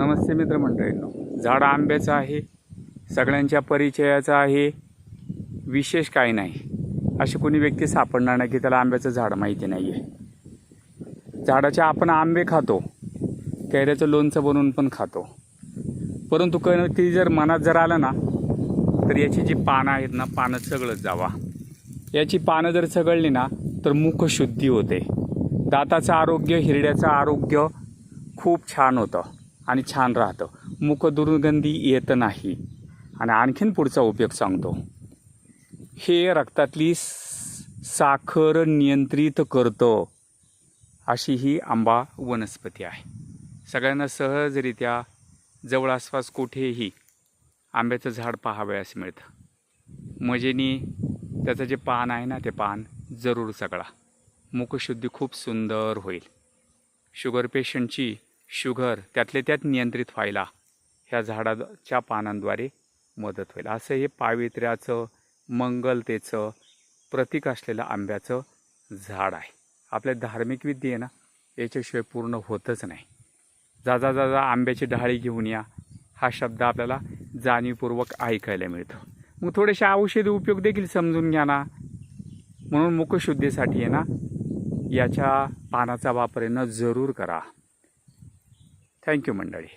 नमस्ते मित्रमंडळींनो. झाड आंब्याचं आहे सगळ्यांच्या परिचयाचं आहे विशेष काही नाही. अशी कोणी व्यक्ती सापडणार नाही की त्याला आंब्याचं झाड माहिती नाही आहे झाडाचे आपण आंबे खातो कैऱ्याचं लोणचं बनवून पण खातो. परंतु कधी जर मनात जर आलं ना तर याची जी पानं आहेत ना पानं सगळंच जावा. याची पानं जर सगळली ना तर मुखशुद्धी होते. दाताचं आरोग्य हिरड्याचं आरोग्य खूप छान होतं. आणि छान राहतं. मुख दुर्गंधी येत नाही. आणि आणखीन पुढचा उपयोग सांगतो. हे रक्तातली साखर नियंत्रित करतं. अशी ही आंबा वनस्पती आहे. सगळ्यांना सहजरित्या जवळ आसपास कुठेही आंब्याचं झाड पाहावयास मिळतं. मजेने त्याचं जे पान आहे ना ते पान जरूर सगळा. मुखशुद्धी खूप सुंदर होईल. शुगर पेशंटची शुगर त्यातले त्यात नियंत्रित व्हायला ह्या झाडाच्या पानांद्वारे मदत होईल. असं हे पावित्र्याचं मंगलतेचं प्रतीक असलेलं आंब्याचं झाड आहे. आपल्या धार्मिक विद्ये ना याच्याशिवाय पूर्ण होतच नाही. जा जा जा जा आंब्याची डाळी घेऊन या. हा शब्द आपल्याला जाणीवपूर्वक ऐकायला मिळतो. मग थोडेसे औषधी उपयोग देखील समजून घ्या ना. म्हणून मुखशुद्धीसाठी आहे ना याच्या पानाचा वापर आहे ना जरूर करा. थँक्यू मंडळी.